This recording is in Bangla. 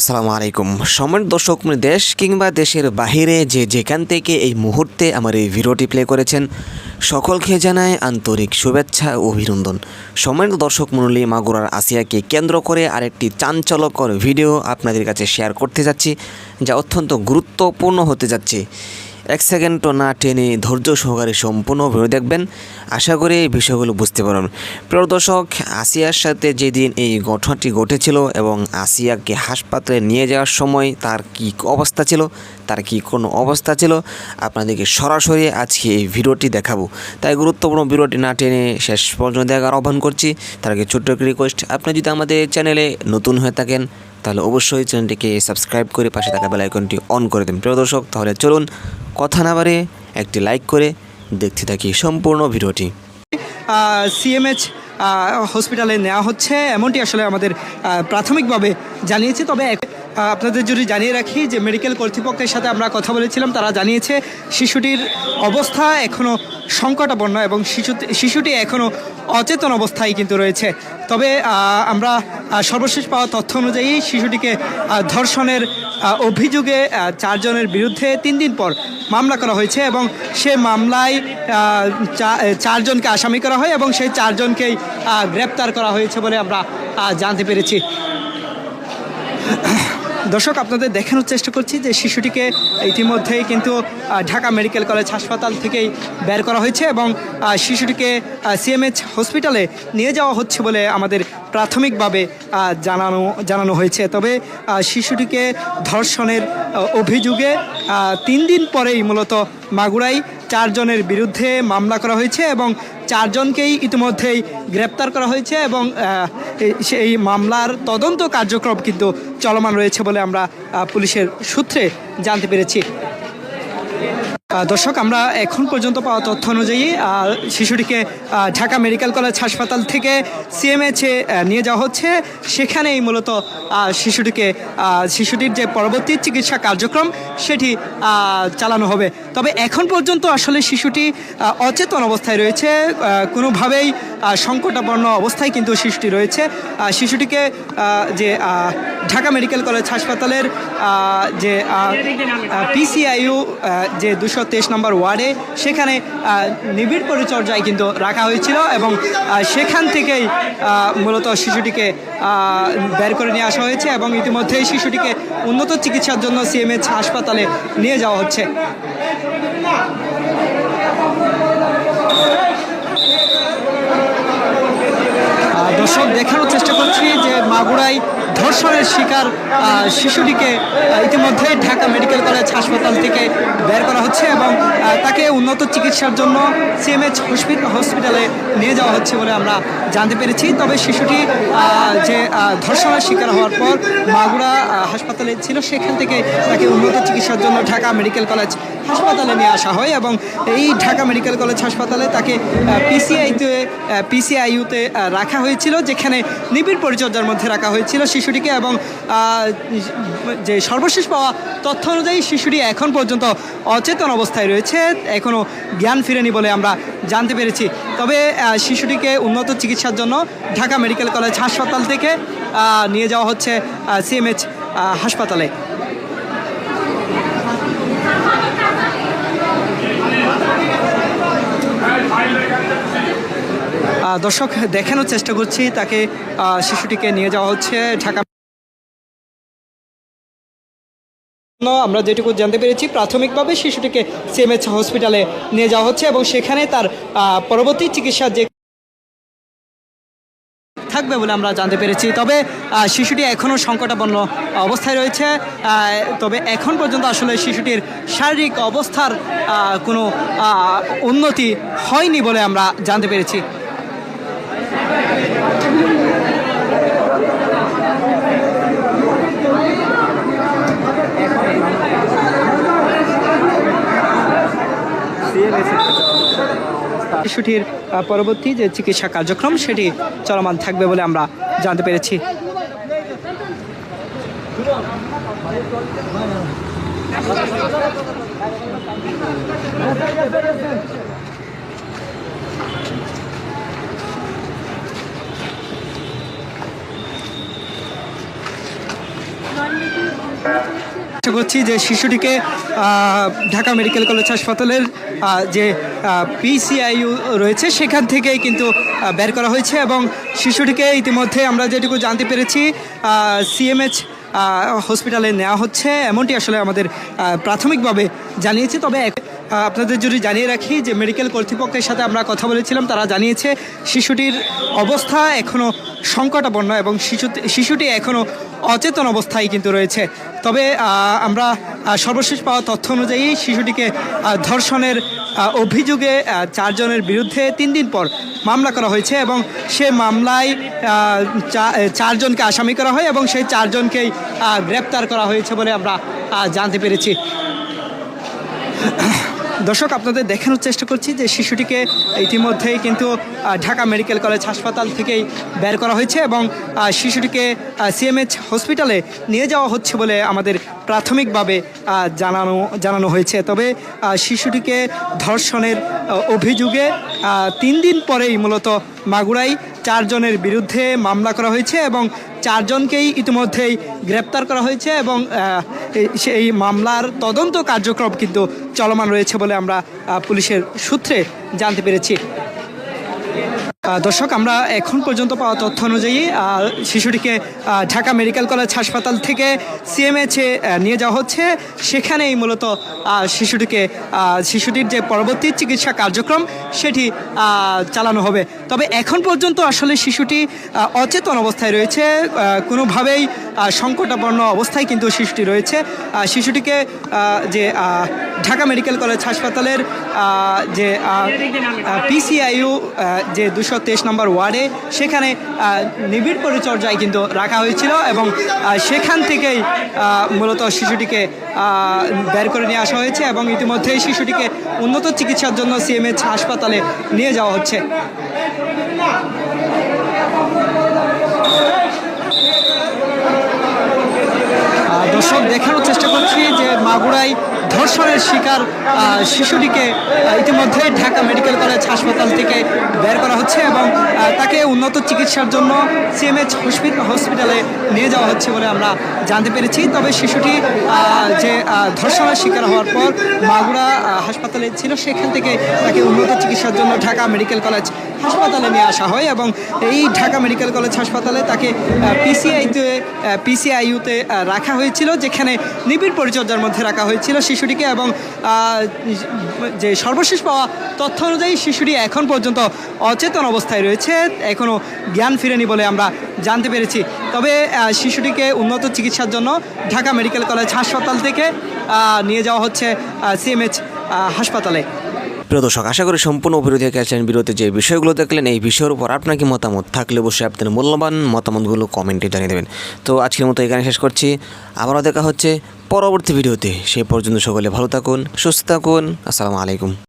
আসসালামু আলাইকুম। সময়ের দর্শক মানে দেশ কিংবা দেশের বাহিরে যে যেখান থেকে এই মুহূর্তে আমার এই ভিডিওটি প্লে করেছেন, সকলকে জানায় আন্তরিক শুভেচ্ছা ও অভিনন্দন। সময়ের দর্শক মণ্ডলী, মাগুরার আসিয়াকে কেন্দ্র করে আরেকটি চাঞ্চলকর ভিডিও আপনাদের কাছে শেয়ার করতে যাচ্ছি, যা অত্যন্ত গুরুত্বপূর্ণ হতে যাচ্ছে। এক সেকেন্ডও না টেনে ধৈর্য সহকারে সম্পূর্ণ ভিডিও দেখবেন। আশা করি এই বিষয়গুলো বুঝতে পারবেন প্রিয় দর্শক, আসিয়ার সাথে যেদিন এই ঘটনাটি ঘটেছিল এবং আসিয়াকে হাসপাতালে নিয়ে যাওয়ার সময় তার কি অবস্থা ছিল, তার কি কোনো অবস্থা ছিল, আপনাদেরকে সরাসরি আজকে এই ভিডিওটি দেখাবো। তাই গুরুত্বপূর্ণ ভিডিওটি না টেনে শেষ পর্যন্ত দেখার আহ্বান করছি। তার আগে ছোট্ট একটি রিকোয়েস্ট আপনি যদি আমাদের চ্যানেলে নতুন হয়ে থাকেন, তাহলে অবশ্যই চ্যানেলটিকে সাবস্ক্রাইব করে পাশে থাকা বেল আইকনটি অন করে দিন। প্রিয় দর্শক, তাহলে চলুন কথা না বাড়ে একটি লাইক করে দেখতে থাকি সম্পূর্ণ ভিডিওটি। সিএমএইচ হসপিটালে নেওয়া হচ্ছে। এমনটি আসলে আমাদের প্রাথমিকভাবে জানিয়েছে। তবে আপনাদের যদি জানিয়ে রাখি যে মেডিকেল কর্তৃপক্ষের সাথে আমরা কথা বলেছিলাম, তারা জানিয়েছে শিশুটির অবস্থা এখনও সংকটাপন্ন এবং শিশু শিশুটি এখনও অচেতন অবস্থায় কিন্তু রয়েছে। তবে আমরা সর্বশেষ পাওয়া তথ্য অনুযায়ী শিশুটিকে ধর্ষণের অভিযোগে চারজনের বিরুদ্ধে তিন দিন পর মামলা করা হয়েছে এবং সে মামলায় চারজনকে আসামি করা হয় এবং সেই চারজনকেই গ্রেপ্তার করা হয়েছে বলে আমরা জানতে পেরেছি। দর্শক, আপনাদের দেখানোর চেষ্টা করছি যে শিশুটিকে ইতিমধ্যেই কিন্তু ঢাকা মেডিকেল কলেজ হাসপাতাল থেকেই বের করা হয়েছে এবং শিশুটিকে সিএমএইচ হসপিটালে নিয়ে যাওয়া হচ্ছে বলে আমাদের প্রাথমিকভাবে জানানো জানানো হয়েছে। তবে শিশুটিকে ধর্ষণের অভিযোগে তিন দিন পরেই মূলত মাগুরাই চারজনের বিরুদ্ধে মামলা করা হয়েছে এবং চারজনকেই ইতিমধ্যেই গ্রেপ্তার করা হয়েছে এবং সেই মামলার তদন্ত কার্যক্রম কিন্তু চলমান রয়েছে বলে আমরা পুলিশের সূত্রে জানতে পেরেছি। দর্শক, আমরা এখন পর্যন্ত পাওয়া তথ্য অনুযায়ী শিশুটিকে ঢাকা মেডিকেল কলেজ হাসপাতাল থেকে সিএমএচে নিয়ে যাওয়া হচ্ছে। সেখানেই মূলত শিশুটিকে শিশুটির যে পরবর্তী চিকিৎসা কার্যক্রম, সেটি চালানো হবে। তবে এখন পর্যন্ত আসলে শিশুটি অচেতন অবস্থায় রয়েছে। কোনোভাবেই সংকটাপন্ন অবস্থায় কিন্তু শিশুটি রয়েছে। শিশুটিকে যে ঢাকা মেডিকেল কলেজ হাসপাতালের যে পিসিআইউ যে দুশো তেইশ নম্বর ওয়ার্ডে সেখানে নিবিড় পরিচর্যায় কিন্তু রাখা হয়েছিল এবং সেখান থেকেই মূলত শিশুটিকে বের করে নিয়ে আসা হয়েছে এবং ইতিমধ্যেই শিশুটিকে উন্নত চিকিৎসার জন্য সিএমএইচ হাসপাতালে নিয়ে যাওয়া হচ্ছে আহ, দর্শক দেখানোর চেষ্টা করছি যে মাগুরাই ধর্ষণের শিকার শিশুটিকে ইতিমধ্যে ঢাকা মেডিকেল কলেজ হাসপাতাল থেকে বের করা হচ্ছে এবং তাকে উন্নত চিকিৎসার জন্য সিএমএইচ হসপিটালে নিয়ে যাওয়া হচ্ছে বলে আমরা জানতে পেরেছি। তবে শিশুটি যে ধর্ষণের শিকার হওয়ার পর মাগুরা হাসপাতালে ছিল, সেখান থেকে তাকে উন্নত চিকিৎসার জন্য ঢাকা মেডিকেল কলেজ হাসপাতালে নিয়ে আসা হয় এবং এই ঢাকা মেডিকেল কলেজ হাসপাতালে তাকে পিসিআইতে পিসিআইউতে রাখা হয়েছিল, যেখানে নিবিড় পরিচর্যার মধ্যে রাখা হয়েছিল শিশুটিকে এবং যে সর্বশেষ পাওয়া তথ্য অনুযায়ী শিশুটি এখন পর্যন্ত অচেতন অবস্থায় রয়েছে এখনও জ্ঞান ফিরেনি বলে আমরা জানতে পেরেছি। তবে শিশুটিকে উন্নত চিকিৎসার জন্য ঢাকা মেডিকেল কলেজ হাসপাতাল থেকে নিয়ে যাওয়া হচ্ছে সিএমএইচ হাসপাতালে। দর্শক, দেখানোর চেষ্টা করছি, তাকে শিশুটিকে নিয়ে যাওয়া হচ্ছে ঢাকা। আমরা যেটুকু জানতে পেরেছি, প্রাথমিকভাবে শিশুটিকে সিএমএইচ হসপিটালে নিয়ে যাওয়া হচ্ছে এবং সেখানে তার পরবর্তী চিকিৎসা যে থাকবে বলে আমরা জানতে পেরেছি। তবে শিশুটি এখনও সংকটাপন্ন অবস্থায় রয়েছে। তবে এখন পর্যন্ত আসলে শিশুটির শারীরিক অবস্থার কোনো উন্নতি হয়নি বলে আমরা জানতে পেরেছি। শিশুটির পরবর্তী যে চিকিৎসা কার্যক্রম সেটি চলমান থাকবে বলে আমরা জানতে পেরেছি। নন আশা করছি যে শিশুটিকে ঢাকা মেডিকেল কলেজ হাসপাতালের যে পিসিআইইউ রয়েছে, সেখান থেকেই কিন্তু বের করা হয়েছে এবং শিশুটিকে ইতিমধ্যে আমরা যেটুকু জানতে পেরেছি সিএমএইচ হসপিটালে নেওয়া হচ্ছে। এমনটি আসলে আমাদের প্রাথমিকভাবে জানিয়েছে। তবে আপনাদের যদি জানিয়ে রাখি যে মেডিকেল কর্তৃপক্ষের সাথে আমরা কথা বলেছিলাম, তারা জানিয়েছে শিশুটির অবস্থা এখনও সংকটাপন্ন এবং শিশু শিশুটি এখনও অচেতন অবস্থায় কিন্তু রয়েছে। তবে আমরা সর্বশেষ পাওয়া তথ্য অনুযায়ী শিশুটিকে ধর্ষণের অভিযোগে চারজনের বিরুদ্ধে তিন দিন পর মামলা করা হয়েছে এবং সে মামলায় চারজনকে আসামি করা হয় এবং সেই চারজনকেই গ্রেপ্তার করা হয়েছে বলে আমরা জানতে পেরেছি। দর্শক, আপনাদের দেখানোর চেষ্টা করছি যে শিশুটিকে ইতিমধ্যেই কিন্তু ঢাকা মেডিকেল কলেজ হাসপাতাল থেকেই বের করা হয়েছে এবং শিশুটিকে সিএমএইচ হসপিটালে নিয়ে যাওয়া হচ্ছে বলে আমাদের প্রাথমিকভাবে জানানো জানানো হয়েছে। তবে শিশুটিকে ধর্ষণের অভিযোগে তিন দিন পরেই মূলত মাগুরাই চারজনের বিরুদ্ধে মামলা করা হয়েছে এবং চারজনকেই ইতিমধ্যেই গ্রেপ্তার করা হয়েছে এবং সেই মামলার তদন্ত কার্যক্রম কিন্তু চলমান রয়েছে বলে আমরা পুলিশের সূত্রে জানতে পেরেছি। দর্শক, আমরা এখন পর্যন্ত পাওয়া তথ্য অনুযায়ী শিশুটিকে ঢাকা মেডিকেল কলেজ হাসপাতাল থেকে সিএমএচে নিয়ে যাওয়া হচ্ছে। সেখানেই মূলত শিশুটিকে শিশুটির যে পরবর্তী চিকিৎসা কার্যক্রম, সেটি চালানো হবে। তবে এখন পর্যন্ত আসলে শিশুটি অচেতন অবস্থায় রয়েছে। কোনোভাবেই সংকটাপন্ন অবস্থায় কিন্তু শিশুটি রয়েছে। শিশুটিকে যে ঢাকা মেডিকেল কলেজ হাসপাতালের যে পিসিআইইউ যে দুশো তেইশ নম্বর ওয়ার্ডে সেখানে নিবিড় পরিচর্যায় কিন্তু রাখা হয়েছিল এবং সেখান থেকেই মূলত শিশুটিকে বের করে নিয়ে আসা হয়েছে এবং ইতিমধ্যেই শিশুটিকে উন্নত চিকিৎসার জন্য সিএমএইচ হাসপাতালে নিয়ে যাওয়া হচ্ছে। দর্শক, দেখানোর চেষ্টা করছি যে মাগুরায় ধর্ষণের শিকার শিশুটিকে ইতিমধ্যে ঢাকা মেডিকেল কলেজ হাসপাতাল থেকে বের করা হচ্ছে এবং তাকে উন্নত চিকিৎসার জন্য সিএমএইচ হসপিটালে নিয়ে যাওয়া হচ্ছে বলে আমরা জানতে পেরেছি। তবে শিশুটি যে ধর্ষণের শিকার হওয়ার পর মাগুরা হাসপাতালে ছিল, সেখান থেকে তাকে উন্নত চিকিৎসার জন্য ঢাকা মেডিকেল কলেজ হাসপাতালে নিয়ে আসা হয় এবং এই ঢাকা মেডিকেল কলেজ হাসপাতালে তাকে পিসিআইতে পিসিআইউতে রাখা হয়েছিল, যেখানে নিবিড় পরিচর্যার মধ্যে রাখা হয়েছিল। শিশুটিকে এবং যে সর্বশেষ পাওয়া তথ্য অনুযায়ী শিশুটি এখন পর্যন্ত অচেতন অবস্থায় রয়েছে। এখনও জ্ঞান ফিরেনি বলে আমরা জানতে পেরেছি। তবে শিশুটিকে উন্নত চিকিৎসার জন্য ঢাকা মেডিকেল কলেজ হাসপাতাল থেকে নিয়ে যাওয়া হচ্ছে সিএমএইচ হাসপাতালে। প্রিয় দর্শক, আশা করি সম্পূর্ণ অভিরোধী গেছেন বিরতি যে বিষয়গুলো দেখলেন, এই বিষয়ের উপর আপনার কি মতামত? থাকলে অবশ্যই আপনাদের মূল্যবান মতামতগুলো কমেন্টে জানিয়ে দেবেন। তো আজকের মতো এখানে শেষ করছি। আবারও দেখা হচ্ছে পরবর্তী ভিডিওতে সেই পর্যন্ত সকলে ভালো থাকুন সুস্থ থাকুন। আসসালামু আলাইকুম।